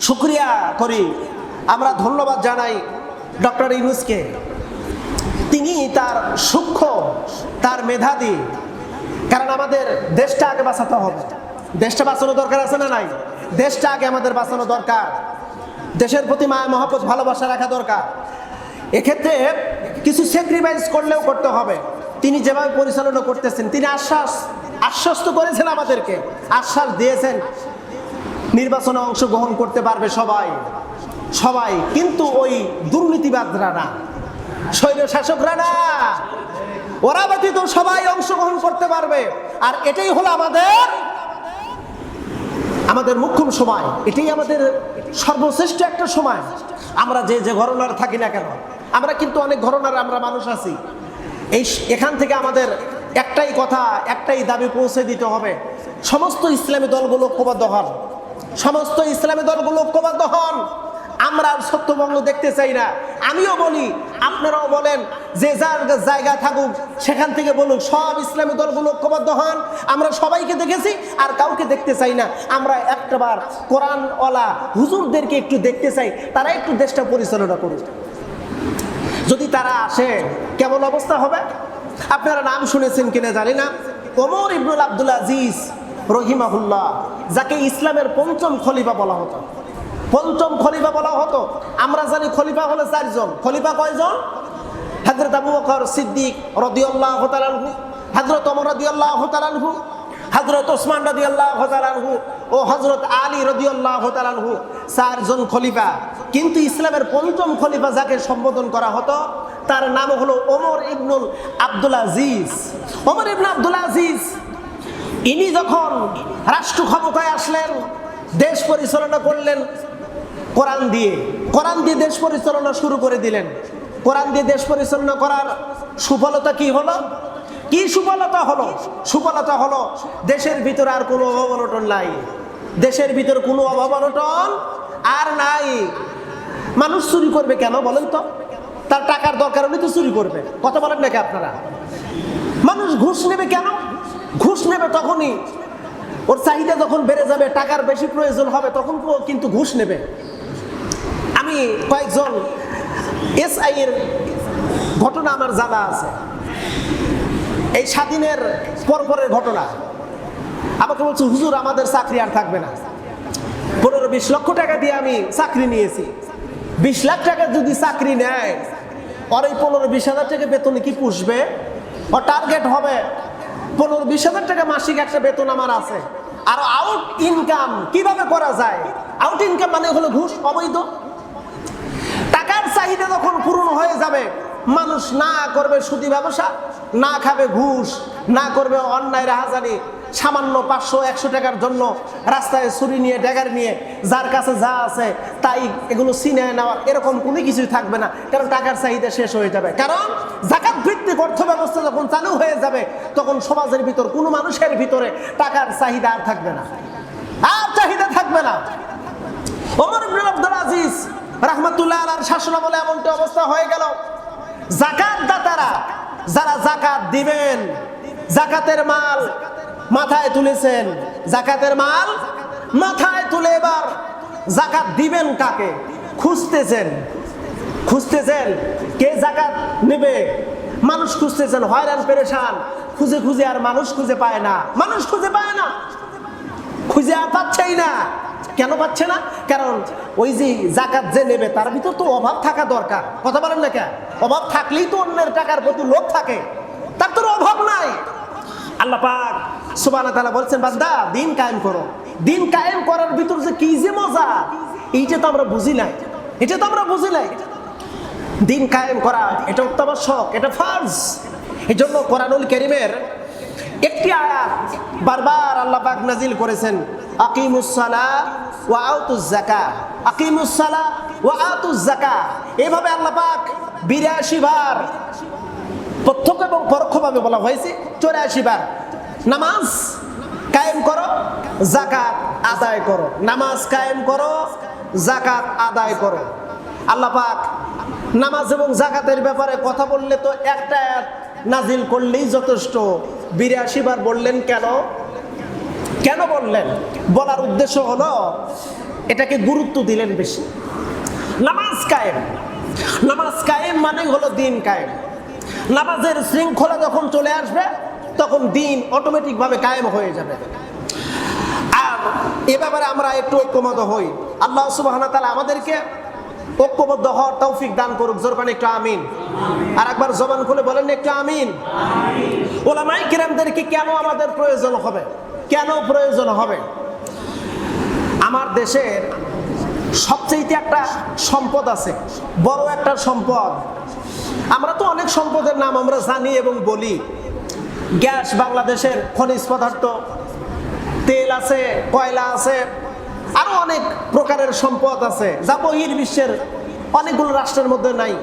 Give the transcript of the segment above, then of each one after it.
শুক্রিয়া করি। আমরা ধন্যবাদ জানাই ডক্টর ইউনুসকে। তিনি তার সূক্ষ্ম, তার মেধাদি কারণ আমাদের দেশটা আগে বাঁচাতে হবে। দেশটা বাঁচানো দরকার আছে না নাই? দেশটা আগে আমাদের বাঁচানো দরকার। দেশের প্রতি মায়া মহাপত ভালোবাসা রাখা দরকার। এক্ষেত্রে কিছু স্যাক্রিফাইস করলেও করতে হবে। তিনি যেভাবে পরিচালনা করতেছেন, তিনি আশ্বাস, আশ্বস্ত করেছেন আমাদেরকে। আশ্বাস দিয়েছেন। নির্বাচনে অংশগ্রহণ করতে পারবে সবাই। সবাই, কিন্তু ওই দুর্নীতিবাদরা না। স্বৈর শাসকরা না। ওরা ব্যতীত সবাই অংশগ্রহণ করতে পারবে। আর এটাই হলো আমাদের আমাদের মুখ্যম সময়। এটাই আমাদের সর্বশ্রেষ্ঠ একটা সময়। আমরা যে যে ঘরনার থাকি না কেন, আমরা কিন্তু অনেক ঘরনার আমরা মানুষ আছি। এই এখান থেকে আমাদের একটাই কথা, একটাই দাবি পৌঁছে দিতে হবে। সমস্ত ইসলামী দলগুলো ঐক্যবদ্ধ হন। সমস্ত ইসলামী দলগুলো ঐক্যবদ্ধ হন। আমরা সত্যবঙ্গ দেখতে চাই না। আমিও বলি, আপনারাও বলেন যে যার জায়গা থাকুক, সেখান থেকে বলুক, সব ইসলামী দলগুলো ঐক্যবদ্ধ হন। আমরা সবাইকে দেখেছি আর কাউকে দেখতে চাই না। আমরা একটাবার কোরআনওয়ালা হুজুরদেরকে একটু দেখতে চাই, তারা একটু দেশটা পরিচালনা করুক। যদি তারা আসে, কেমন অবস্থা হবে? আপনারা নাম শুনেছেন কিনা জানি না। ওমর ইবনুল আব্দুল আজিজ রহিমাহুল্লাহ, যাকে ইসলামের পঞ্চম খলিফা বলা হতো। পঞ্চম খলিফা বলা হতো। আমরা জানি খলিফা হলো চারজন। খলিফা কয়জন? হজরত আবু বকর সিদ্দিক রদিউল্লাহ তালানহু হজরত অমর রদিউল্লাহ তালানহু হজরত ওসমান রদিউল্লাহ তালানহু ও হজরত আলী রদিউল্লাহ তালানহু চারজন খলিফা। কিন্তু ইসলামের পঞ্চম খলিফা যাকে সম্বোধন করা হতো, তার নাম হলো ওমর ইবনুল আব্দুল আজিজ। ওমর ইবনুল আব্দুল আজিজ ইনি যখন রাষ্ট্র ক্ষমতায় আসলেন, দেশ পরিচালনা করলেন, কোরআন দিয়ে কোরআন দিয়ে দেশ পরিচালনা শুরু করে দিলেন। কোরআন দিয়ে দেশ পরিচালনা করার সুফলতা কি হলো? কি সুফলতা হলো? সুফলতা হলো দেশের ভিতর আর কোনো অভাব অনটন নাই। দেশের ভিতর কোনো অভাব অনটন আর নাই। মানুষ চুরি করবে কেন বলেন তো? তার টাকার দরকার হলে তো চুরি করবে। কথা বলেন নাকি আপনারা? মানুষ ঘুষ নেবে কেন? ঘুষ নেবে তখনই। ওর চাহিদা যখন বেড়ে যাবে, টাকার বেশি প্রয়োজন হবে, তখন কিন্তু ঘুষ নেবে। আমি কয়েকজন এসআই এর ঘটনা আমার জানা আছে। এই স্বাধীনের পরপরের ঘটনা। আমাকে বলছে, হুজুর, আমাদের চাকরি আর থাকবে না। পনেরো বিশ লক্ষ টাকা দিয়ে আমি চাকরি নিয়েছি। বিশ লাখ টাকা যদি চাকরি নেয়, আর এই পনেরো বিশ হাজার টাকা বেতনে কি পুষবে? ও টার্গেট হবে পনেরো বিশ হাজার টাকা মাসিক একটা বেতন আমার আছে। আর আউট ইনকাম কীভাবে করা যায়? আউট ইনকাম মানে হলো ঘুষ, অবৈধ। টাকার চাহিদা যখন পূরণ হয়ে যাবে, মানুষ না করবে সুদি ব্যবসা, না খাবে ঘুষ, না করবে অন্যায় রাহাজানি সামান্য পাঁচশো, একশো টাকার জন্য রাস্তায় ছুরি নিয়ে, ড্যাগার নিয়ে, যার কাছে যা আছে তাই এগুলো চিনে নেওয়া, এরকম কোনো কিছুই থাকবে না, কারণ টাকার চাহিদা শেষ হয়ে যাবে। কারণ জাকাত ভিত্তিক অর্থ ব্যবস্থা যখন চালু হয়ে যাবে, তখন সমাজের ভিতর, কোনো মানুষের ভিতরে টাকার চাহিদা আর থাকবে না। আর চাহিদা থাকবে না। ওমর ইবনুল আব্দুল আজিজ রাহমাতুল্লাহ আলার শাসনামলে এমনটি অবস্থা হয়ে গেল। জাকাত দাতারা যারা জাকাত দিবেন, জাকাতের মাল মাথায় তুলেছেন, জাকাতের মাল মাথায় তুলে এবার জাকাত দিবেন কাকে? খুঁজতেছেন। খুঁজতেছেন কে জাকাত নেবে? মানুষ খুঁজতেছেন, হয়রান, পেরেশান। খুঁজে খুঁজে আর মানুষ খুঁজে পায় না। মানুষ খুঁজে পায় না। খুঁজে আর পাচ্ছেই না। কেন পাচ্ছে না? কারণ ওই যে জাকাত যে নেবে, তার ভিতর তো অভাব থাকা দরকার। কথা বলেন না কেন? অভাব থাকলেই তো অন্যের টাকার প্রতি লোভ থাকে। তার তোর অভাব নাই। আল্লাহ পাক সুবহানাহু তাআলা বলছেন, বান্দা, দিন কায়েম করো। দিন কায়েম করার ভিতর যে কি যে মজা এইটা তো আমরা বুঝি নাই। এটা তো আমরা বুঝি নাই। দিন কায়েম করা, এটা অত্যাবশ্যক এটা ফার্জ। এই জন্য কোরআনুল করিমের একটি আয়াত বারবার আল্লাহ পাক নাজিল করেছেন আকিমুসসালা ওয়া আউতুজ যাকা আকিমুসসালা ওয়া আতুজ যাকা এইভাবে আল্লাহ পাক 82 বার প্রত্যক্ষ এবং পরোক্ষভাবে বলা হয়েছে, চৌরাশি বার। নামাজ কায়েম করো জাকাত আদায় করো। নামাজ কায়েম করো জাকাত আদায় করো। আল্লাহ পাক নামাজ এবং জাকাতের ব্যাপারে কথা বললে তো একটা নাজিল করলেই যথেষ্ট। বিরাশি বার বললেন কেন? কেন বললেন? বলার উদ্দেশ্য হলো, এটাকে গুরুত্ব দিলেন বেশি। নামাজ কায়েম। নামাজ কায়েম মানে হলো দিন কায়েম। নামাজের শৃঙ্খলা যখন চলে আসবে তখন দিন অটোমেটিকভাবে কায়েম হয়ে যাবে। আর এ ব্যাপারে আমরা একটু ঐক্যমত হই। আল্লাহ সুবাহ আমাদেরকে ঐক্যবদ্ধ হওয়ার তৌফিক দান করুক। জোরকান একটু আমিন। আর একবার জবান খুলে বলেন একটু আমিন। ওলামাই কিরামদেরকে কেন আমাদের প্রয়োজন হবে? কেন প্রয়োজন হবে? আমার দেশের সবচেয়ে একটা সম্পদ আছে, বড় একটা সম্পদ। আমরা তো অনেক সম্পদের নাম আমরা জানি এবং বলি। গ্যাস বাংলাদেশের খনিজ পদার্থ, তেল আছে, কয়লা আছে, আরও অনেক প্রকারের সম্পদ আছে, যা বহির বিশ্বের অনেকগুলো রাষ্ট্রের মধ্যে নাই।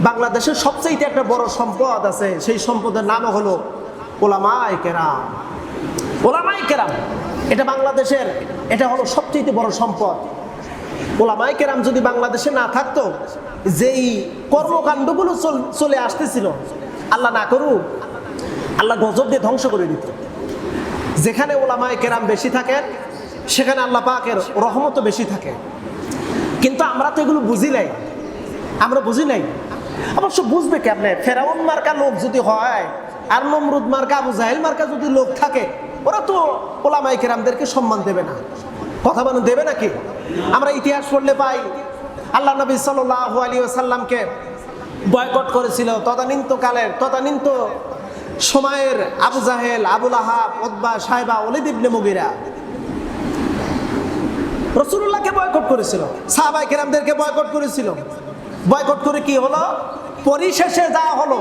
বাংলাদেশের সবচেয়ে একটা বড় সম্পদ আছে, সেই সম্পদের নাম হলো ওলামাই কেরাম। ওলামাই কেরাম, এটা বাংলাদেশের, এটা হলো সবচেয়ে বড় সম্পদ। ওলামাই কেরাম যদি বাংলাদেশে না থাকতো, যেই কর্মকাণ্ডগুলো চল- চলে আসতেছিল, আল্লাহ না করুক আল্লাহ গজব দিয়ে ধ্বংস করে দিত। যেখানে ওলামায় কেরাম বেশি থাকেন, সেখানে আল্লাহ পাকের রহমত বেশি থাকে। কিন্তু আমরা তো এগুলো বুঝি নাই। আমরা বুঝি নাই। অবশ্য বুঝবে কেমনে? ফেরাউন মার্কা লোক যদি হয়, আর নমরুদ মার্কা, আবু জাহেল মার্কা যদি লোক থাকে, ওরা তো ওলামাই কেরামদেরকে সম্মান দেবে না। কথা বলেন, দেবে নাকি? আমরা ইতিহাস পড়লে পাই, আল্লাহ নবী সাল্লাহ আলী সাল্লামকে বয়কট করেছিল। তদানীন্তকালের, তদানীন্ত সময়ের আবু জাহেল, আবুল আহাব সাহেবা অলিদ ইবনে মুগিরা। রসুল্লাহকে বয়কট করেছিল সাহাবাই কেরামদেরকে বয়কট করেছিল। বয়কট করে কি হলো? পরিশেষে যা হলো,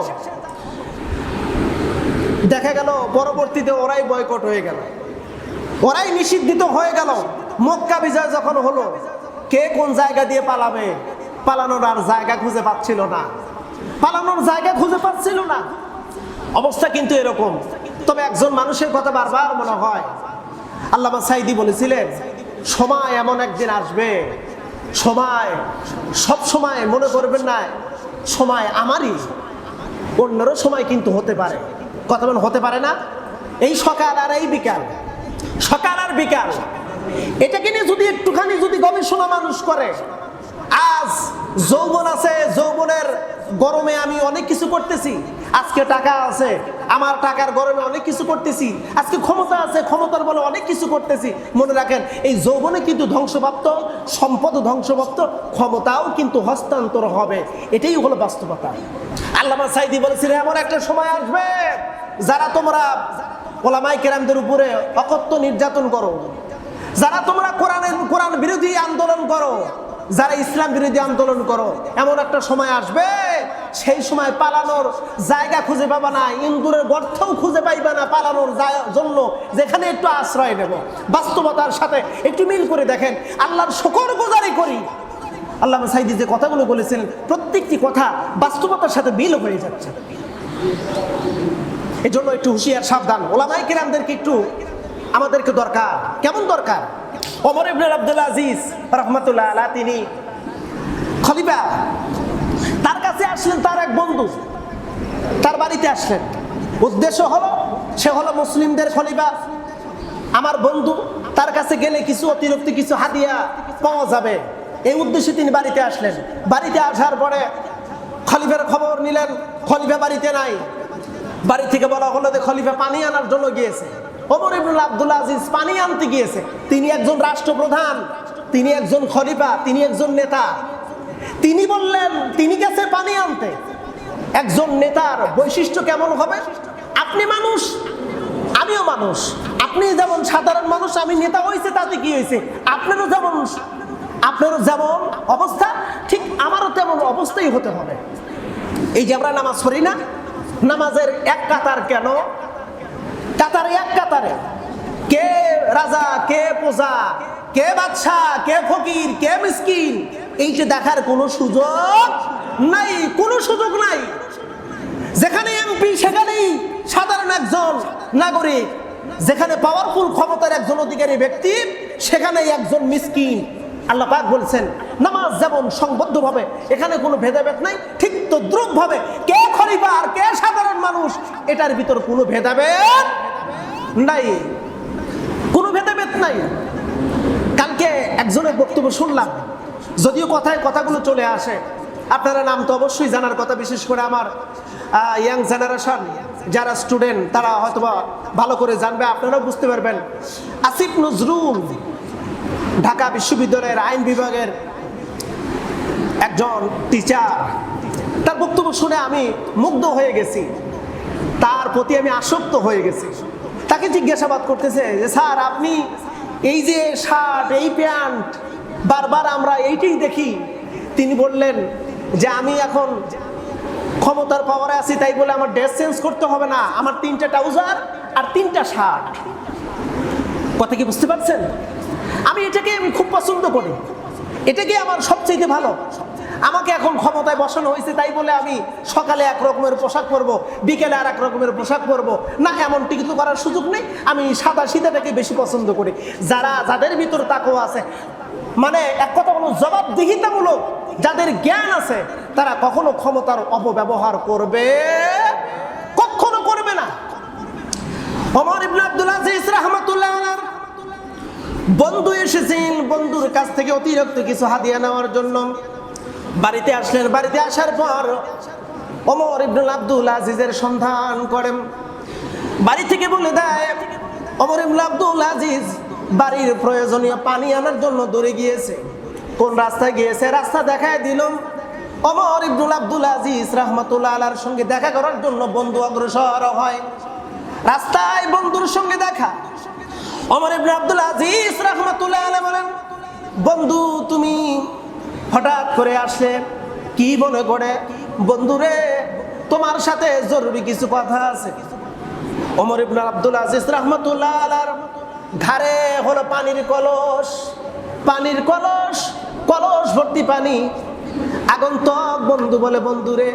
দেখা গেল পরবর্তীতে ওরাই বয়কট হয়ে গেল। ওরাই নিষিদ্ধিত হয়ে গেল। মক্কা বিজয় যখন হলো, কে কোন জায়গা দিয়ে পালাবে? পালানোর আর জায়গা খুঁজে পাচ্ছিল না। পালানোর জায়গা খুঁজে পাচ্ছিল না। অবস্থা কিন্তু এরকম। তবে একজন মানুষের কথা বারবার মনে হয়। আল্লামা সাইদি বলেছিলেন, সময় এমন একদিন আসবে, সময়, সব সময় মনে করবেন না, সময় আমারই, অন্যেরও সময় কিন্তু হতে পারে। কথা বলেন, হতে পারে না? এই সকাল আর এই বিকাল, সকাল আর বিকাল, এটাকে নিয়ে যদি একটুখানি যদি গবেষণা মানুষ করে, আজ যৌবন আছে, যৌবনের গরমে আমি অনেক কিছু করতেছি আজকে টাকা আছে, আমার টাকার গরমে অনেক কিছু করতেছি। আজকে ক্ষমতা আছে, ক্ষমতার বলে অনেক কিছু করতেছি। মনে রাখেন, এই যৌবনে কিন্তু ধ্বংসপ্রাপ্ত, সম্পদ ধ্বংসপ্রাপ্ত, ক্ষমতাও কিন্তু হস্তান্তর হবে। এটাই হলো বাস্তবতা। আল্লামা সাইদি বলেছিলেন, এমন একটা সময় আসবে যারা তোমরা ওলামাই কেরামদের উপরে অকত্য নির্যাতন করো, যারা তোমরা কোরআনের, কোরআন বিরোধী আন্দোলন করো যারা ইসলাম বিরোধী আন্দোলন করো, এমন একটা সময় আসবে, সেই সময় পালানোর জায়গা খুঁজে পাবা না, ইন্দুরের গর্থও খুঁজে পাইবা না পালানোর জন্য, যেখানে একটু আশ্রয় নেব। বাস্তবতার সাথে একটু মিল করে দেখেন, আল্লাহর শকর গুজারি করি। আল্লাহ সাইদি যে কথাগুলো বলেছিলেন, প্রত্যেকটি কথা বাস্তবতার সাথে মিল হয়ে যাচ্ছে। এই জন্য একটু হুঁশিয়ার, সাবধান। ওলামাই কিরামদেরকে একটু, আমাদেরকে দরকার। কেমন দরকার? অমর ইবনুল আব্দুল আজিজ রহমতুল্লাহ আলা, তিনি খলিফা। তার কাছে আসলেন তার এক বন্ধু। তার বাড়িতে আসলেন। উদ্দেশ্য হলো, সে হলো মুসলিমদের খলিফা। আমার বন্ধু, তার কাছে গেলে কিছু অতিরিক্ত কিছু হাদিয়া পাওয়া যাবে। এই উদ্দেশ্যে তিনি বাড়িতে আসলেন। বাড়িতে আসার পরে খলিফার খবর নিলেন, খলিফা বাড়িতে নাই। বাড়ি থেকে বলা হলো যে খলিফা পানি আনার জন্য গিয়েছে। ওমর ইবনুল আব্দুল আজিজ পানি আনতে গিয়েছে। তিনি একজন রাষ্ট্রপ্রধান, তিনি একজন খলিফা, তিনি একজন নেতা। তিনি বললেন, তিনি গেছে পানি আনতে। একজন নেতার বৈশিষ্ট্য কেমন হবে? আপনি মানুষ, আমিও মানুষ। আপনি যেমন সাধারণ মানুষ, আমি নেতা হয়েছে তাতে কি হয়েছে আপনারও যেমন আপনারও যেমন অবস্থা, ঠিক আমারও তেমন অবস্থাই হতে হবে। এই যে আমরা নামাজ পড়ি না, নামাজের এক কাতার কেন? কাতারে, এক কাতারে। কে রাজা, কে প্রজা, কে বাদশাহ, কে ফকির, কে মিসকিন, এই যে দেখার কোনো সুযোগ নাই, কোনো সুযোগ নাই। যেখানে এমপি, সেখানেই সাধারণ একজন নাগরিক। যেখানে পাওয়ারফুল ক্ষমতার একজন অধিকারী ব্যক্তি, সেখানেই একজন মিসকিন। আল্লাহ পাক বলছেন, নামাজ যেমন সংবদ্ধভাবে, এখানে কোনো ভেদাভেদ নাই, ঠিক তো ভাবে কে খলিফা আর কে সাধারণ মানুষ, এটার ভিতর কোনো ভেদাভেদ নাই। কোনো ভেদাভেদ নাই। কালকে একজনের বক্তব্য শুনলাম। যদিও কথায় কথাগুলো চলে আসে। আপনারা নাম তো অবশ্যই জানার কথা, বিশেষ করে আমার ইয়াং জেনারেশন, যারা স্টুডেন্ট, তারা হয়তোবা ভালো করে জানবে, আপনারাও বুঝতে পারবেন। আসিফ নজরুল, ঢাকা বিশ্ববিদ্যালয়ের আইন বিভাগের একজন টিচার তার বক্তব্য শুনে আমি মুগ্ধ হয়ে গেছি। তার প্রতি আমি আসক্ত হয়ে গেছি। তাকে জিজ্ঞাসাবাদ করতেছে যে, স্যার, আপনি এই যে শার্ট, এই প্যান্ট বারবার আমরা এইটাই দেখি। তিনি বললেন যে, আমি এখন ক্ষমতার পাওয়ারে আছি, তাই বলে আমার ড্রেস চেঞ্জ করতে হবে না। আমার তিনটা ট্রাউজার আর তিনটা শার্ট। কথা কি বুঝতে পারছেন? আমি এটাকে আমি খুব পছন্দ করি। এটাকে আমার সবচেয়ে ভালো। আমাকে এখন ক্ষমতায় বসানো হয়েছে, তাই বলে আমি সকালে এক রকমের পোশাক পরবো, বিকেলে আর এক রকমের পোশাক পরবো। না, এমন টিকিট করার সুযোগ নেই। আমি সাদা সিধাটাকে বেশি পছন্দ করি। যারা, যাদের ভিতর তাকও আছে মানে এক কথা হলো জবাবদিহিতামূলক যাদের জ্ঞান আছে, তারা কখনো ক্ষমতার অপব্যবহার করবে, কখনো করবে না। ওমর ইবনে আব্দুল আজিজ রাহমাতুল্লাহ বন্ধু এসেছেন, বন্ধুর কাছ থেকে অতিরিক্ত কিছু হাদিয়া নেওয়ার জন্য। বাড়িতে আসলেন, বাড়িতে আসার পর ওমর ইবনুল আব্দুল আজিজের সন্ধান করেন। বাড়ি থেকে বলে দেয়, ওমর ইবনুল আব্দুল আজিজ, বাড়ির প্রয়োজনীয় পানি আনার জন্য দৌড়ে গিয়েছে। কোন রাস্তায় গিয়েছে? রাস্তা দেখায় দিল ওমর ইবনুল আব্দুল আজিজ রাহমাতুল্লাহ আলার সঙ্গে দেখা করার জন্য বন্ধু অগ্রসর হয়। রাস্তায় বন্ধুর সঙ্গে দেখা। অমর ইবনে আব্দুল আজিজ রাহমাতুল্লাহ আলাইহি বলেন, বন্ধু, তুমি হঠাৎ করে আসলে কি মনে করে বন্ধুরে, তোমার সাথে জরুরি কিছু কথা আছে। ওমর ইবনে আব্দুল আজিজ রাহমাতুল্লাহ ঘাড়ে হলো পানির কলস। পানির কলস কলস ভর্তি পানি। আগন্তক বন্ধু বলে, বন্ধুরে,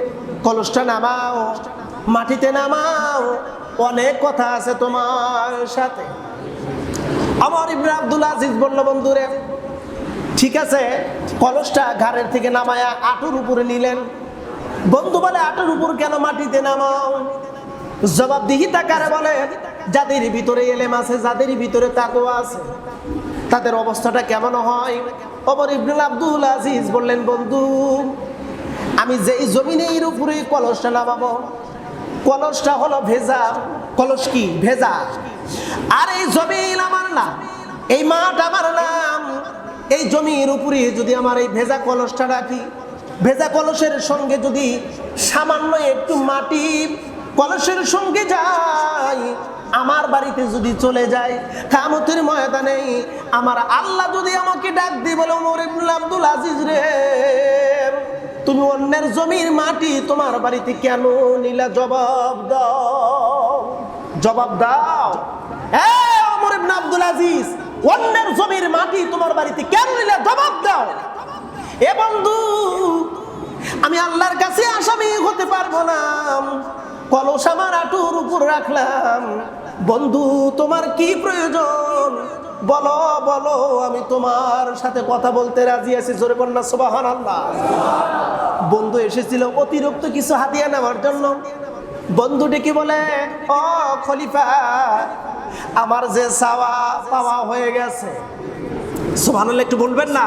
কলসটা নামাও, মাটিতে নামাও, অনেক কথা আছে তোমার সাথে। আমার ইবনে আব্দুল আজিজ বলল, বন্ধুরে, ঠিক আছে কলসটা ঘাড়ের থেকে নামায়া আটুর উপরে নিলেন। বন্ধু বলে, আটুর উপর কেন মাটিতে নামাও? জবাবদিহিতা কারে বলে, যাদের ভিতরে এলেম আছে, যাদের ভিতরে তাকওয়া আছে, তাদের অবস্থাটা কেমন হয়? ওমর ইবনুল আব্দুল আজিজ বললেন, বন্ধু, আমি যেই জমিনের উপরে কলসটা নামাবো, কলসটা হলো ভেজা। কলস কি? ভেজা। আর এই জমিন আমার না, এই মাঠ আমার নাম। এই জমির উপরে যদি আমার এই ভেজা কলসটা রাখি, ভেজা কলসের সঙ্গে যদি সামান্য একটু মাটি কলসের সঙ্গে যাই, আমার বাড়িতে যদি চলে যায়, কামতের ময়দানে আমার আল্লাহ যদি আমাকে ডাক দিয়ে, বলে, ওমর ইবনুল আব্দুল আজিজ রে, তুমি অন্যের জমির মাটি তোমার বাড়িতে কেন নিলা? জবাব দাও। জবাব দাও। হ্যাঁ ইবনে আব্দুল আজিজ অন্যের জমির মাটি তোমার বাড়িতে কেন নিলা? জবাব দাও। এ বন্ধু, আমি আল্লাহর কাছে আসামি হতে পারব না। কলস আমার আটুর উপর রাখলাম। বন্ধু, তোমার কি প্রয়োজন? বলো বলো, আমি তোমার সাথে কথা বলতে রাজি আছি। জোরে কন্যা সুবাহান আল্লাহ বন্ধু এসেছিল অতিরিক্ত কিছু হাতিয়া নেওয়ার জন্য। বন্ধু ডেকে বলে? ও খলিফা আমার যে চাওয়া পাওয়া হয়ে গেছে। সোভানাল একটু বলবেন না?